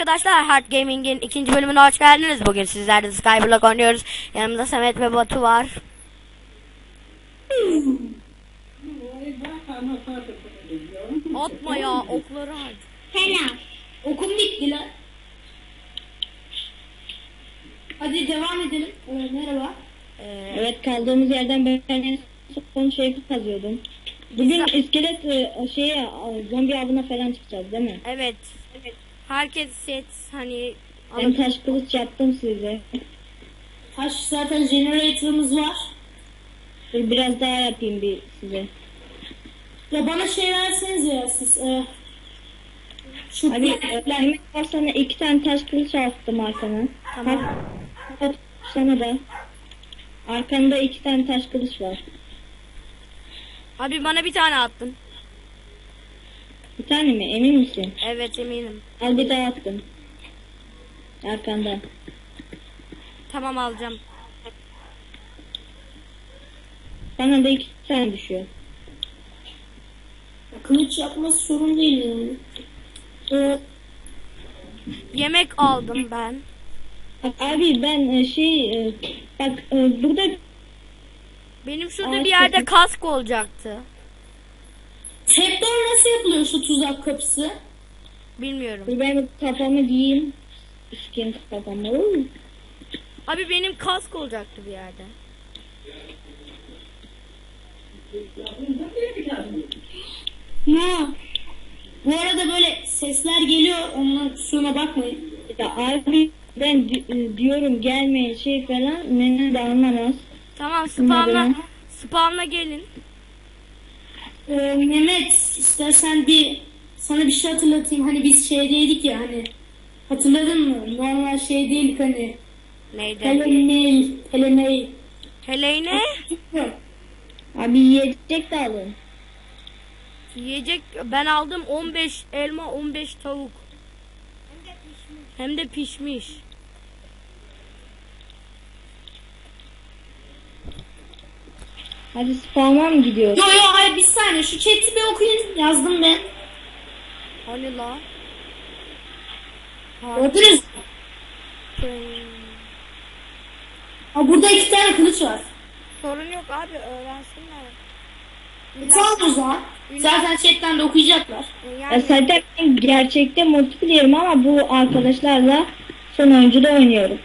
Arkadaşlar, Hard Gaming'in ikinci bölümüne hoş geldiniz. Bugün sizlerle Skyblock oynuyoruz. Yanımda Samet ve Batu var. Atma ya, okları at. Selam. Okum bitti lan. Hadi devam edelim. Ee, merhaba. Ee, Evet kaldığımız yerden ben en son şey kazıyordum. Bugün iskelet e, şeye e, zombi avına falan çıkacağız değil mi? evet. Herkes set hani Ben taş kılıç yaptım size. Taş zaten generator'ımız var. Dur biraz daha yapayım bir size. Ya bana şey verseniz ya siz. E, şu Hadi e, hemen al sana iki tane taş kılıç attım arkana. Tamam. Bak, sana da. Arkanda iki tane taş kılıç var. Abi bana bir tane attın. Bir tane mi? Emin misin? Evet eminim. Al bir daha attım. Arkanda. Tamam alacağım. Sana da iki tane düşüyor. kılıç yapması sorun değil yani. Ee, Yemek aldım ben. Abi ben e, şey e, bak e, burada Benim şurada bir yerde kask olacaktı. Trapdoor nasıl yapılıyor şu tuzak kapısı? Bilmiyorum. Dur ben kafamı giyeyim. Skin kafamı. Oo. Abi benim kask olacaktı bir yerde. Ne? Bu arada böyle sesler geliyor. Ondan kusuruna bakmayın. Ya abi ben di- e, diyorum gelmeyin şey falan beni de anlamaz. Tamam benim. spawnla gelin. Ee, Mehmet istersen bir sana bir şey hatırlatayım. Hani biz şeydeydik ya hani hatırladın mı? Normal şey değildik hani. Neydi? Telemey, telemey. Hele ne? Abi yiyecek de alın. Yiyecek ben aldım 15 elma 15 tavuk. Hem de pişmiş. Hadi spam'a mı gidiyoruz? Yo yo hayır bir saniye şu chat'i bir okuyun yazdım ben. Hani la? Gördünüz mü? Ha, burada iki tane kılıç var. Sorun yok abi öğrensinler. E, tamam o zaman. Zaten chatten de okuyacaklar. Ya Yani zaten ben gerçekte multiplayer'im ama bu arkadaşlarla son oyuncuda oynuyorum.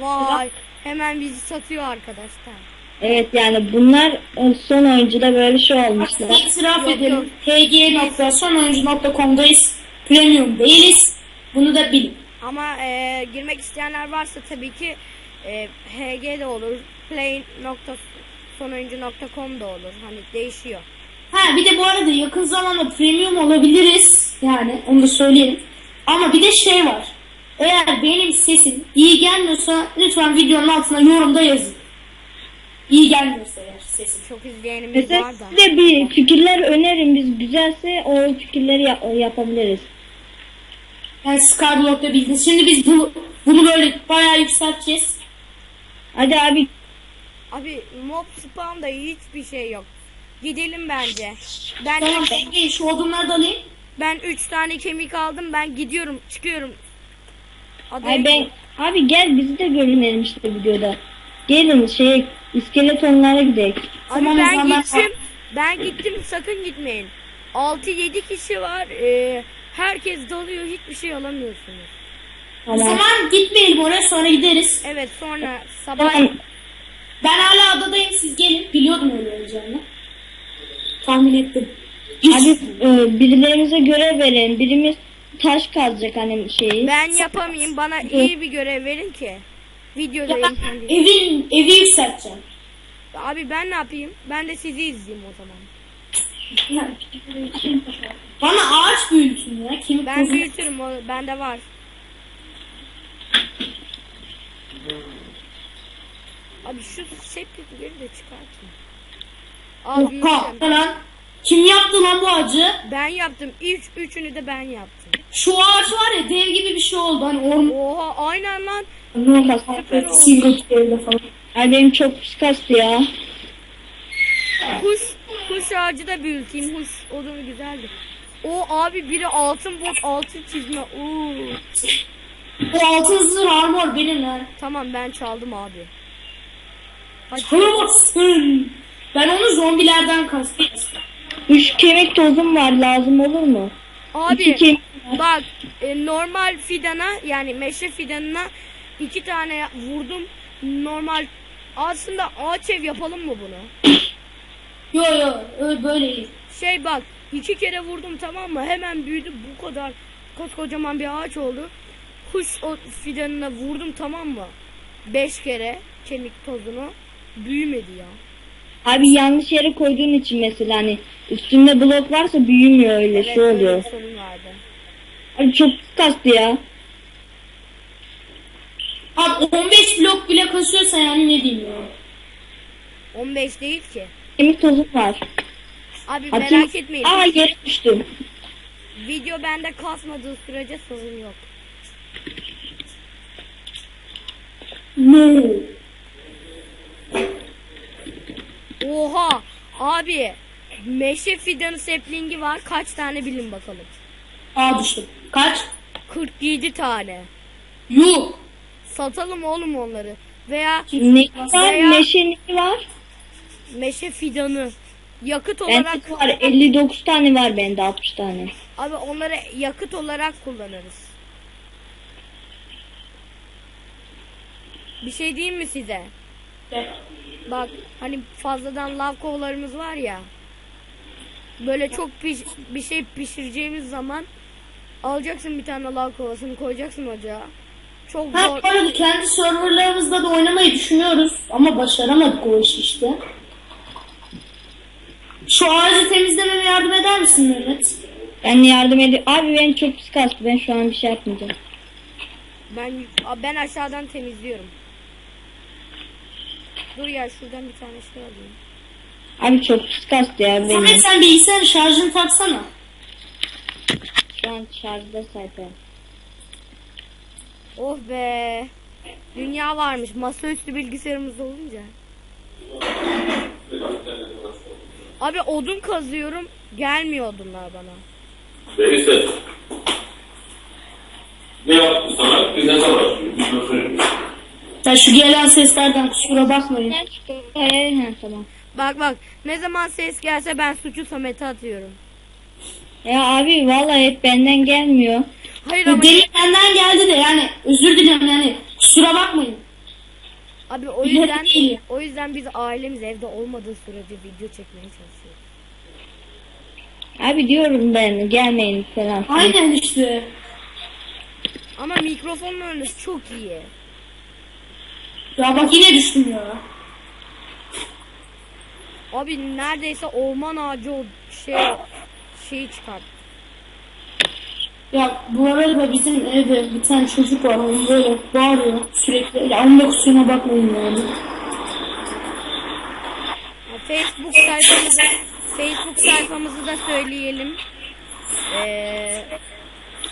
vay hemen bizi satıyor arkadaşlar. Evet yani bunlar e, son oyuncuda böyle şey olmuşlar. İtiraf edelim. hg.sonoyuncu.com'dayız. Premium değiliz. Bunu da bilin. Ama e, girmek isteyenler varsa tabii ki e, HG de olur. play.sonoyuncu.com da olur. Hani değişiyor. Ha bir de bu arada yakın zamanda premium olabiliriz. Yani onu da söyleyelim. Ama bir de şey var. Eğer benim sesim iyi gelmiyorsa lütfen videonun altına yorumda yazın. İyi gelmiyorsa eğer sesim. Çok izleyenimiz Mesela var da. size bir fikirler önerin biz güzelse o fikirleri yap- yapabiliriz. Yani Skyblock'ta bildiniz. Şimdi biz bu, bunu böyle bayağı yükselteceğiz. Hadi abi Abi mob spawn'da hiçbir şey yok. Gidelim bence. Ben Tamam ben gelin şu odunları da alayım. ben 3 tane kemik aldım. Ben gidiyorum, çıkıyorum. Adaya Ay ben abi gel bizi de görünelim işte videoda. Gelin şey iskeletonlara gidelim. Abi Tamam, o ben zaman gittim. Ben gittim sakın gitmeyin. 6-7 kişi var. Ee, herkes dalıyor. Hiçbir şey alamıyorsunuz. O Tamam. zaman gitmeyelim oraya sonra gideriz. Evet sonra sabah Tamam. Ben hala adadayım siz gelin. Biliyordum öyle olacağını. Tahmin ettim. Hadi e, birilerimize görev verin. Birimiz taş kazacak hani şeyi. ben yapamayayım. Bana iyi bir görev verin ki. Videodayım. kendi. Evin, evi yükselteceğim. Abi ben ne yapayım? Ben de sizi izleyeyim o zaman. Bana ağaç büyütün ya. Kemik Ben büyütürüm. O, bende var. Abi şu sepetleri de çıkartın. Al Oha lan. Kim yaptı lan bu ağacı? Ben yaptım. İlk üçünü de ben yaptım. Şu ağaç var ya dev gibi bir şey oldu. Hani orman. Oha aynen lan. Ne olmaz. Single player falan. Ay benim çok pis kastı ya. Kuş, kuş ağacı da büyüteyim. Kuş odunu güzeldi. O abi biri altın bot altın çizme. Oo. O altın zırh armor benim lan. Tamam ben çaldım abi. Hadi. Çalamazsın. Ben onu zombilerden kastım. Üç kemik tozum var lazım olur mu? İki Abi kemik var. bak e, normal fidana yani meşe fidanına iki tane vurdum. Normal aslında ağaç ev yapalım mı bunu? Yo yo öyle böyle. Şey bak iki kere vurdum tamam mı? Hemen büyüdü bu kadar koskocaman bir ağaç oldu. Kuş o fidanına vurdum tamam mı? Beş kere kemik tozunu büyümedi ya. Abi yanlış yere koyduğun için mesela hani üstünde blok varsa büyümüyor öyle Evet şey oluyor. bir sorun vardı. Abi çok kastı ya. Abi 15 blok bile kasıyorsa yani ne diyeyim ya. 15 değil ki. Kemik tozum var. Abi Atayım. merak etmeyin. Aa yere düştüm. Video bende kasmadığı sürece sorun yok. No. Oha abi meşe fidanı saplingi var kaç tane bilin bakalım. Aa düştüm. Kaç? 47 tane. Yuh. Satalım oğlum onları. Veya Ne var? Veya- Meşe ne var? meşe fidanı. Yakıt olarak Bende var 59 tane var bende 60 tane. abi onları yakıt olarak kullanırız. Bir şey diyeyim mi size? Bak hani fazladan lav kovalarımız var ya. Böyle çok piş- bir şey pişireceğimiz zaman alacaksın bir tane lav kovasını koyacaksın ocağa. Çok Ha zor. bu arada kendi serverlarımızda da oynamayı düşünüyoruz ama başaramadık o işi işte. Şu ağacı temizlememe yardım eder misin Mehmet? Ben yardım edeyim. Abi ben çok pis kastı. Ben şu an bir şey yapmayacağım. Ben ben aşağıdan temizliyorum. Dur ya şuradan bir tane şey alayım. Abi çok pis kastı ya benim. Samet sen bilgisayarın şarjını taksana. Şu an şarjda zaten. Oh be. Dünya varmış masaüstü bilgisayarımız olunca. Abi odun kazıyorum. Gelmiyor odunlar bana. Verirse. Ne yaptı sana? Biz ne zaman başlıyoruz? Ya şu gelen seslerden kusura bakmayın. Ee, he, tamam. Bak bak ne zaman ses gelse ben suçu Samet'e atıyorum. Ya abi vallahi hep benden gelmiyor. Hayır Bu ama deli benden geldi de yani özür dilerim yani kusura bakmayın. abi o yüzden o yüzden biz ailemiz evde olmadığı sürece video çekmeye çalışıyoruz. Abi diyorum ben gelmeyin falan. Aynen işte. Ama mikrofonun önünüz çok iyi. Ya bak yine düştüm ya. Abi neredeyse orman ağacı o şey şeyi çıkart. Ya bu arada bizim evde bir tane çocuk var o böyle bağırıyor sürekli. Ya onun da kusuruna bakmayın yani. Ya Facebook sayfamızı Facebook sayfamızı da söyleyelim. Ee,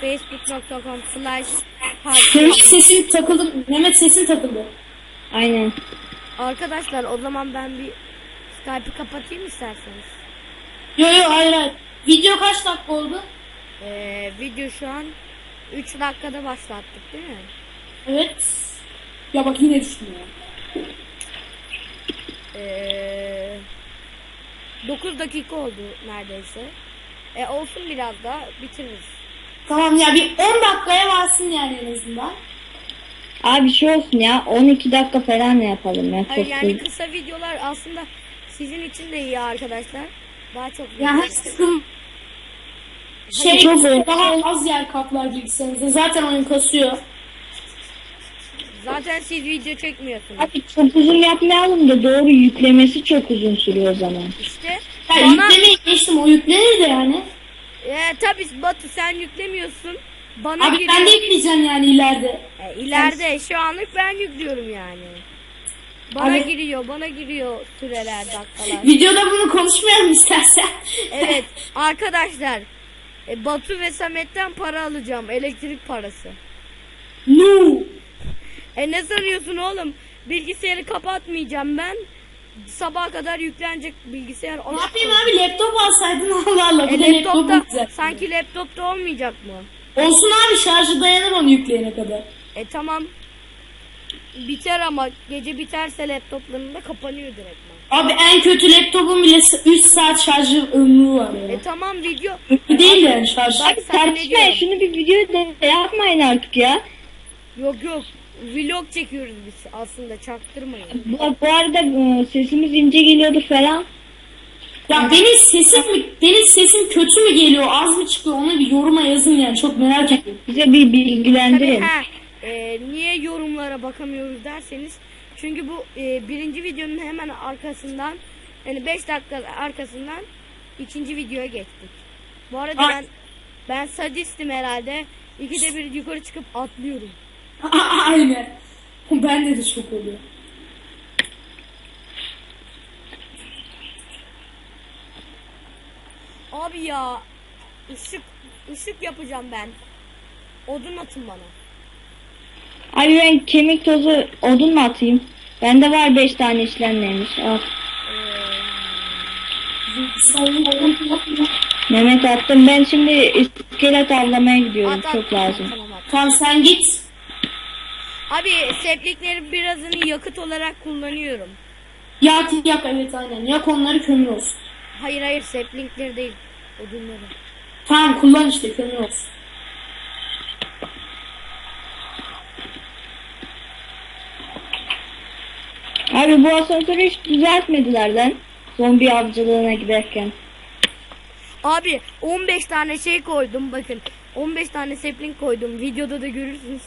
facebook.com slash Mehmet sesin takıldı. Mehmet sesin takıldı. Aynen. Arkadaşlar o zaman ben bir Skype'ı kapatayım isterseniz. Yo yo hayır hayır. Video kaç dakika oldu? Ee, video şu an 3 dakikada başlattık değil mi? Evet. Ya bak yine düştüm ya. Ee, 9 dakika oldu neredeyse. E olsun biraz daha bitiririz. Tamam ya bir 10 dakikaya varsın yani en azından. Abi şey olsun ya 12 dakika falan yapalım ya. Hayır Çok yani değil. kısa videolar aslında sizin için de iyi arkadaşlar. Daha çok Ya. Şey Çok iyi. daha az yer kaplar bilgisayarınızda. Zaten oyun kasıyor. Zaten siz video çekmiyorsunuz. Abi çok uzun yapmayalım da doğru yüklemesi çok uzun sürüyor o zaman. İşte Ya bana yüklemeyi geçtim o yüklenir de yani. e, tabii Batu sen yüklemiyorsun. Bana Abi giriyor. ben de yükleyeceğim yani ileride. E, ileride şu anlık ben yüklüyorum yani. Bana Abi- giriyor, bana giriyor süreler, dakikalar. Videoda bunu konuşmayalım istersen. Evet arkadaşlar e, Batu ve Samet'ten para alacağım elektrik parası. no. E ne sanıyorsun oğlum? Bilgisayarı kapatmayacağım ben. sabaha kadar yüklenecek bilgisayar. Ne yapayım abi laptop alsaydın Allah Allah. E, da laptop laptopta sanki laptopta olmayacak mı? Olsun abi şarjı dayanır onu yükleyene kadar. E tamam. Biter ama gece biterse laptoplarında kapanıyor direktman. Abi en kötü laptopun bile 3 saat şarjı ömrü var ya. E tamam video. Ömrü değil yani şarj. Bak sana ne şunu bir video de yapmayın artık ya. Yok yok. Vlog çekiyoruz biz aslında çaktırmayın. Bu, bu arada e, sesimiz ince geliyordu falan. Ya benim sesim mi, benim sesim kötü mü geliyor, az mı çıkıyor onu bir yoruma yazın yani çok merak ediyorum. Bize bir Tabii bilgilendirin. ha, e, niye yorumlara bakamıyoruz derseniz çünkü bu e, birinci videonun hemen arkasından yani 5 dakika arkasından ikinci videoya geçtik. Bu arada Ay. ben ben sadistim herhalde. İkide bir yukarı çıkıp atlıyorum. Aynen. Ben de çok oluyor. Abi ya ışık ışık yapacağım ben. Odun atın bana. Abi ben kemik tozu odun mu atayım? Bende var 5 tane işlemlermiş. Al. Mehmet attım. Ben şimdi iskelet avlamaya gidiyorum. At, at. Çok lazım. Tamam at. Tamam sen git. Abi sepliklerin birazını yakıt olarak kullanıyorum. Yak yak evet aynen. Yak onları kömür olsun. Hayır hayır seplikleri değil. Odunları. Tamam kullan işte kömür olsun. Abi bu asansörü hiç düzeltmediler lan. Zombi avcılığına giderken. Abi 15 tane şey koydum bakın. 15 tane sapling koydum. Videoda da görürsünüz.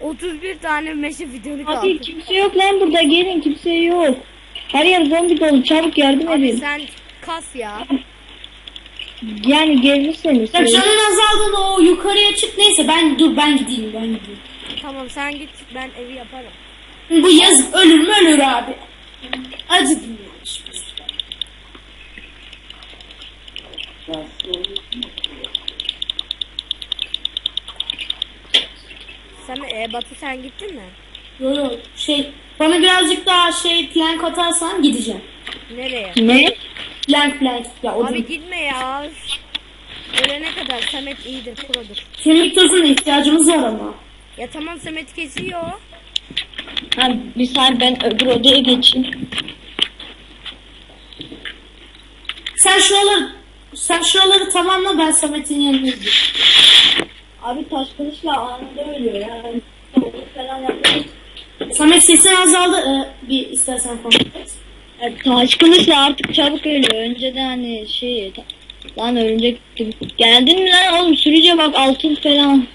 31 tane meşe fidonu kaldı. Abi kimse yok lan burada gelin kimse yok. Her yer zombi dolu çabuk yardım Abi edin. sen kas ya. Yani gelirseniz. Ya canın azaldığında o yukarıya çık neyse ben dur ben gideyim ben gideyim. Tamam sen git ben evi yaparım. Bu yazık ölür mü ölür abi. Yani şimdi. Sen e, Batu sen gittin mi? Yo yo şey bana birazcık daha şey plank atarsan gideceğim. Nereye? Ne? Plank plank ya o Abi gitme ya. Ölene kadar Samet iyidir produr. Kemik tozuna ihtiyacımız var ama. Ya tamam Samet kesiyor. Ha, bir saniye ben öbür odaya geçeyim. Sen şuraları sen şuraları tamamla ben Samet'in yanına gideyim. Abi taş kılıçla anında ölüyor ya. falan yapmayın. Samet sesin azaldı. Ee, bir istersen. Ya, taş kılıçla artık çabuk ölüyor. Önceden hani şey... Lan örümcek gibi. Geldin mi lan oğlum sürüce bak altın falan.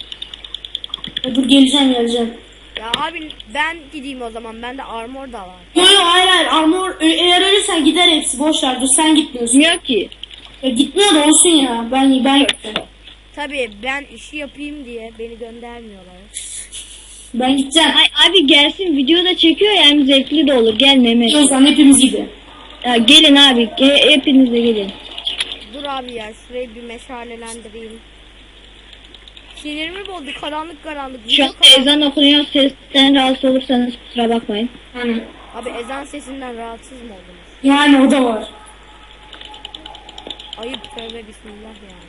Ya Dur geleceğim geleceğim. Ya abi ben gideyim o zaman. Bende armor da var. Yo yo hayır hayır armor ö- eğer ölürsen gider hepsi boş ver dur sen gitmiyorsun. Bilmiyor ki. Ya gitmiyor da olsun ya ben ben gideceğim. Tabii ben işi yapayım diye beni göndermiyorlar. Ben gideceğim. Ay abi gelsin videoda çekiyor ya hem zevkli de olur. Gel Mehmet. O zaman hepimiz gibi. Ya gelin abi ge- hepiniz de gelin. Dur abi ya şurayı bir meşalelendireyim. Sinirimi bozdu karanlık karanlık. Şu an Video karanlık. ezan okunuyor sesten rahatsız olursanız kusura bakmayın. Yani, Abi ezan sesinden rahatsız mı oldunuz? yani o da var. Ayıp tövbe bismillah yani.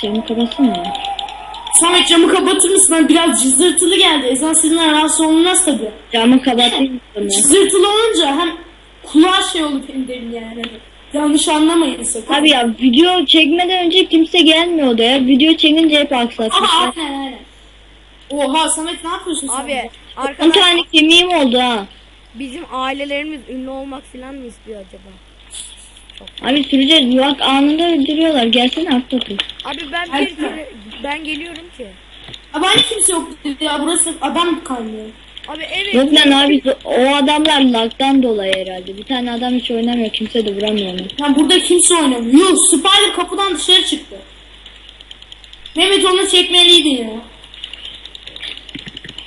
Şeyimi kapatsın mı? Samet camı kapatır mısın? Ben biraz cızırtılı geldi. Ezan sesinden rahatsız olunmaz tabii. Camı kapatayım mı? Cızırtılı olunca hem kulağa şey olur benim derim yani. Yanlış anlamayın sakın. Abi ya video çekmeden önce kimse gelmiyordu ya. Video çekince hep Aha aksatmışlar. aynen aynen. Oha Samet ne yapıyorsun sen? Abi 10 arkadaşlar tane kemiğim oldu ha. bizim ailelerimiz ünlü olmak falan mı istiyor acaba? Abi sürücü bak anında öldürüyorlar. Gelsene artık. Abi ben Ay, bir ben geliyorum ki. Abi hani kimse yok dedi ya burası adam kalmıyor. Abi evet. Yok lan abi o adamlar lagdan dolayı herhalde. Bir tane adam hiç oynamıyor. Kimse de vuramıyor onu. Yani burada kimse oynamıyor. Yok Spider kapıdan dışarı çıktı. Mehmet onu çekmeliydi ya.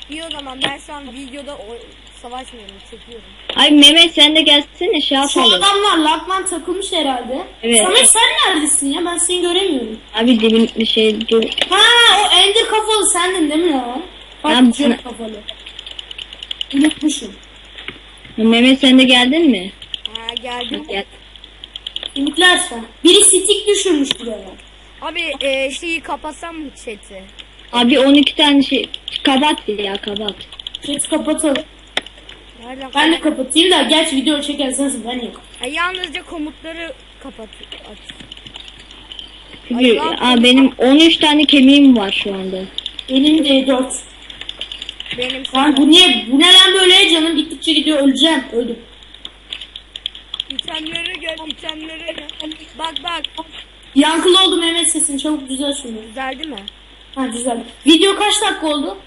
İyi o zaman ben şu an videoda o savaşmıyorum çekiyorum. Ay Mehmet sen de gelsene şey Şu yapalım. adamlar lakman takılmış herhalde. Evet. Samet sen neredesin ya? Ben seni göremiyorum. Abi dibin şey dur. Ha o ender kafalı sendin değil mi lan? Bak Ben- cep kafalı. Unutmuşum. Mehmet sen de geldin mi? Ha geldim. Gel. Ümitlerse. Biri stick düşürmüş buraya. Abi e, şeyi kapatsam mı chat'i? Abi 12 tane şey kapat ya kapat. Chat kapatalım. Nereden Ben de kapatayım da gerçi video çekerseniz ben yok. Ha, yalnızca komutları kapat. Aç. Çünkü Ay, aa, benim 13 tane kemiğim var şu anda. Benim de 4. Benim Lan bu niye? Bu ne lan böyle? Canım gittikçe gidiyor öleceğim. Öldüm. itemleri gör, itemleri. Bak bak. Yankılı oldu Mehmet sesin çabuk düzel şunu. Güzel değil mi? Ha güzel. Video kaç dakika oldu?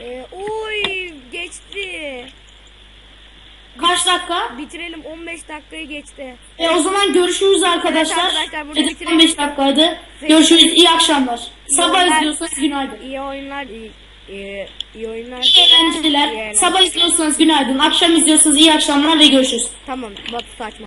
E, oy geçti. Kaç dakika? Bitirelim 15 dakikayı geçti. E o zaman görüşürüz arkadaşlar. Evet arkadaşlar, burada Dedik bitirelim. 15 dakikaydı. Görüşürüz. iyi akşamlar. Sabah oyunlar. izliyorsanız günaydın. İyi oyunlar, iyi, iyi, iyi oyunlar. İyi eğlenceler. İyi eğlenceler. Sabah izliyorsanız günaydın. Akşam izliyorsanız iyi akşamlar ve görüşürüz. Tamam, Batu saçma.